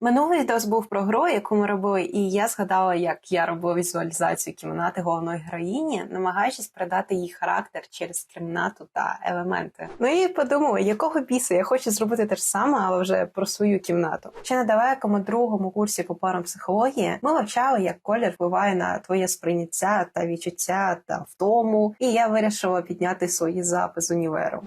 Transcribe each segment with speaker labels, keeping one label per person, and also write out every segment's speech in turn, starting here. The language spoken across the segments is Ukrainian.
Speaker 1: Минулий відос був про гру, яку ми робили, і я згадала, як я робила візуалізацію кімнати головної героїні, намагаючись передати їй характер через кімнату та елементи. Ну і подумала, якого біса я хочу зробити те ж саме, але вже про свою кімнату. Ще на далекому другому курсі по парам психології ми вивчали, як колір впливає на твоє сприйняття та відчуття та втому. І я вирішила підняти свої запис універу.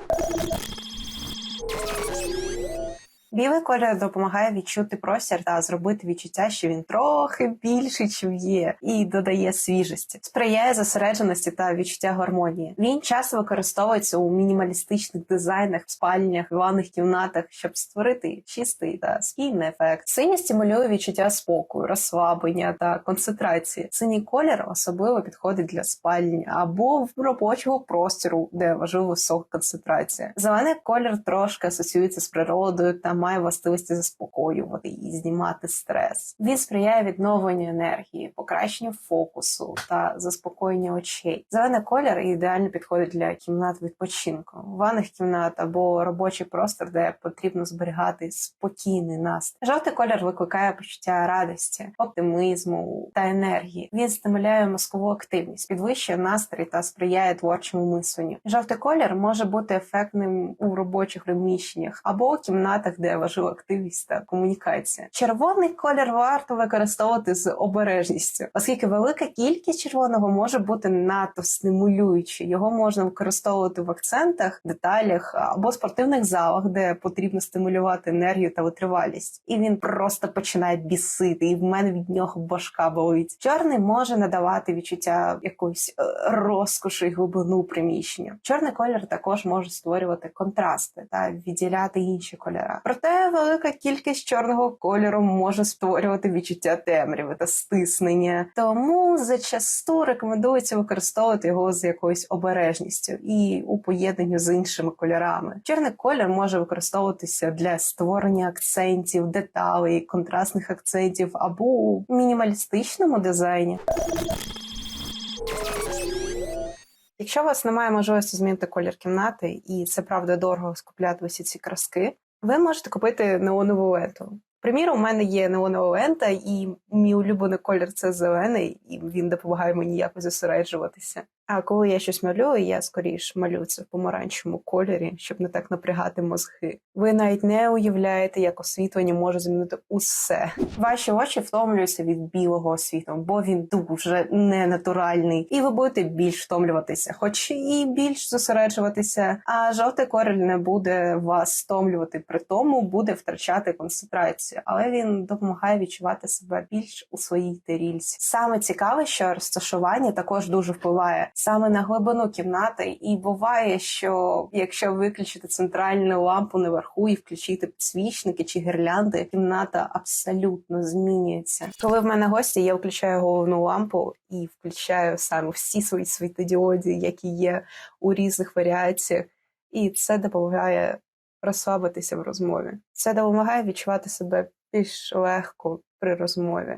Speaker 1: Білий колір допомагає відчути простір та зробити відчуття, що він трохи більший, чим є, і додає свіжості, сприяє зосередженості та відчуття гармонії. Він часто використовується у мінімалістичних дизайнах, спальнях, ванних кімнатах, щоб створити чистий та спільний ефект. Синій стимулює відчуття спокою, розслаблення та концентрації. Синій колір особливо підходить для спальні або в робочого простору, де важлива висока концентрація. Зелений колір трошки асоціюється з природою та має властивості заспокоювати і знімати стрес. Він сприяє відновленню енергії, покращенню фокусу та заспокоєнню очей. Зелений колір ідеально підходить для кімнат відпочинку, ванних кімнат або робочий простор, де потрібно зберігати спокійний настрій. Жовтий колір викликає почуття радості, оптимізму та енергії. Він стимулює мозкову активність, підвищує настрій та сприяє творчому мисленню. Жовтий колір може бути ефектним у робочих приміщеннях або кімнатах, де важлива активність та комунікація. Червоний колір варто використовувати з обережністю, оскільки велика кількість червоного може бути надто стимулюючою. Його можна використовувати в акцентах, деталях або спортивних залах, де потрібно стимулювати енергію та витривалість. І він просто починає бісити, і в мене від нього башка болить. Чорний може надавати відчуття якоїсь е, розкоші і глибину приміщення. Чорний колір також може створювати контрасти та відділяти інші кольори. Проте велика кількість чорного кольору може створювати відчуття темряви та стиснення. Тому зачасту рекомендується використовувати його з якоюсь обережністю і у поєднанні з іншими кольорами. Чорний колір може використовуватися для створення акцентів, деталей, контрастних акцентів або у мінімалістичному дизайні. Якщо у вас немає можливості змінити колір кімнати, і це правда дорого скупляти усі ці краски, ви можете купити неонову ленту. Приміром, у мене є неонова лента, і мій улюблений колір це зелений, і він допомагає мені якось зосереджуватися. А коли я щось малюю, я скоріш малюю це в помаранчевому кольорі, щоб не так напрягати мозги. Ви навіть не уявляєте, як освітлення може змінити усе. Ваші очі втомлюються від білого освітлення, бо він дуже ненатуральний, і ви будете більш втомлюватися, хоч і більш зосереджуватися. А жовтий колір не буде вас стомлювати, при тому буде втрачати концентрацію, але він допомагає відчувати себе більш у своїй тарільці. Саме цікаве, що розташування також дуже впливає саме на глибину кімнати, і буває, що якщо виключити центральну лампу наверху і включити підсвічники чи гірлянди, кімната абсолютно змінюється. Коли в мене гості, я включаю головну лампу і включаю саме всі свої світодіоди, які є у різних варіаціях, і це допомагає розслабитися в розмові. Це допомагає відчувати себе більш легко при розмові.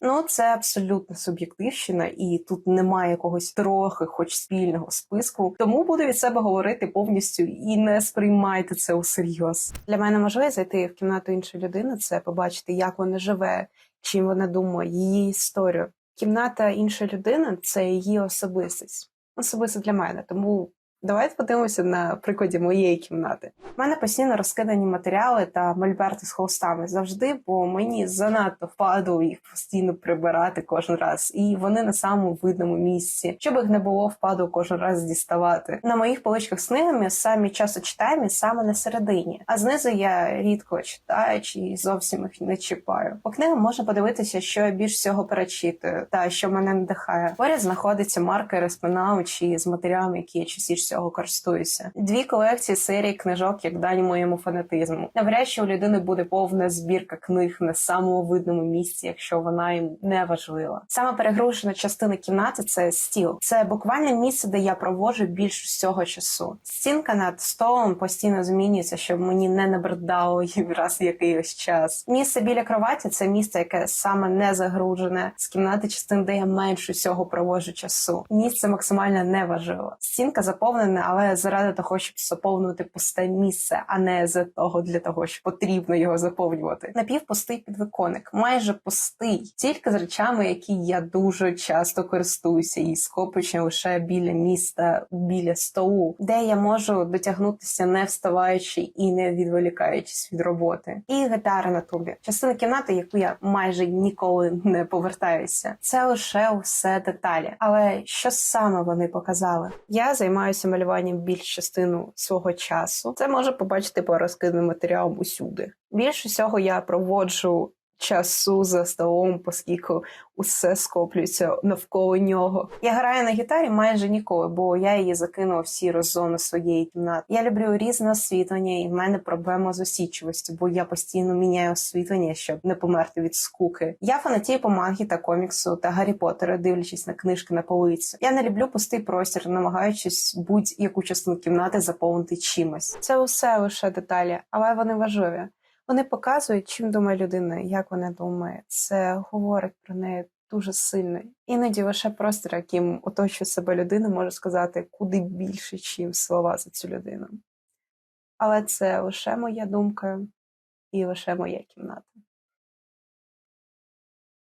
Speaker 1: Ну, це абсолютно суб'єктивщина, і тут немає якогось трохи, хоч спільного списку. Тому буду від себе говорити повністю і не сприймайте це усерйоз. Для мене можливо зайти в кімнату іншої людини, це побачити, як вона живе, чим вона думає, її історію. Кімната іншої людини це її особистість. Особисто для мене, тому Давайте подивимося на прикладі моєї кімнати. У мене постійно розкидані матеріали та мольберти з холстами завжди, бо мені занадто впадло їх постійно прибирати кожен раз, і вони на самому видному місці, щоб їх не було впаду кожен раз діставати. На моїх поличках з книгами самі часто читаємо саме на середині, а знизу я рідко читаю чи зовсім їх не чіпаю. По книгам можна подивитися, що я більш всього перечитую та що мене надихає. Поряд знаходиться маркери з пенами чи з матеріалами, які я частіше всього користуюся. Дві колекції серії книжок, як дані моєму фанатизму. Навряд чи у людини буде повна збірка книг на самому видному місці, якщо вона їм не важлива. Саме перегружена частина кімнати це стіл. Це буквально місце, де я проводжу більш всього часу. Стінка над столом постійно змінюється, щоб мені не набридало її раз якийсь час. Місце біля кроваті це місце, яке саме не загружене з кімнати частин, де я менше всього проводжу часу. Місце максимально неважливо. Стінка заповнена заповнене, але заради того, щоб заповнити пусте місце, а не з того для того, що потрібно його заповнювати. Напівпустий підвиконник, майже пустий, тільки з речами, які я дуже часто користуюся, і скопичем лише біля міста, біля столу, де я можу дотягнутися, не вставаючи і не відволікаючись від роботи. І гітара на тубі, частина кімнати, яку я майже ніколи не повертаюся. Це лише все деталі. Але що саме вони показали? Я займаюся малюванням більш частину свого часу. Це може побачити по розкидним матеріалам усюди. Більше всього я проводжу часу за столом, оскільки усе скоплюється навколо нього. Я граю на гітарі майже ніколи, бо я її закинула в сіру своєї кімнати. Я люблю різне освітлення, і в мене проблема з осічувістю, бо я постійно міняю освітлення, щоб не померти від скуки. Я фанатію по мангі та коміксу та Гаррі Поттера, дивлячись на книжки на полиці. Я не люблю пустий простір, намагаючись будь-яку частину кімнати заповнити чимось. Це усе лише деталі, але вони важливі. Вони показують, чим думає людина, як вона думає. Це говорить про неї дуже сильно. Іноді лише простір, яким оточує себе людина, може сказати куди більше, чим слова за цю людину. Але це лише моя думка і лише моя кімната.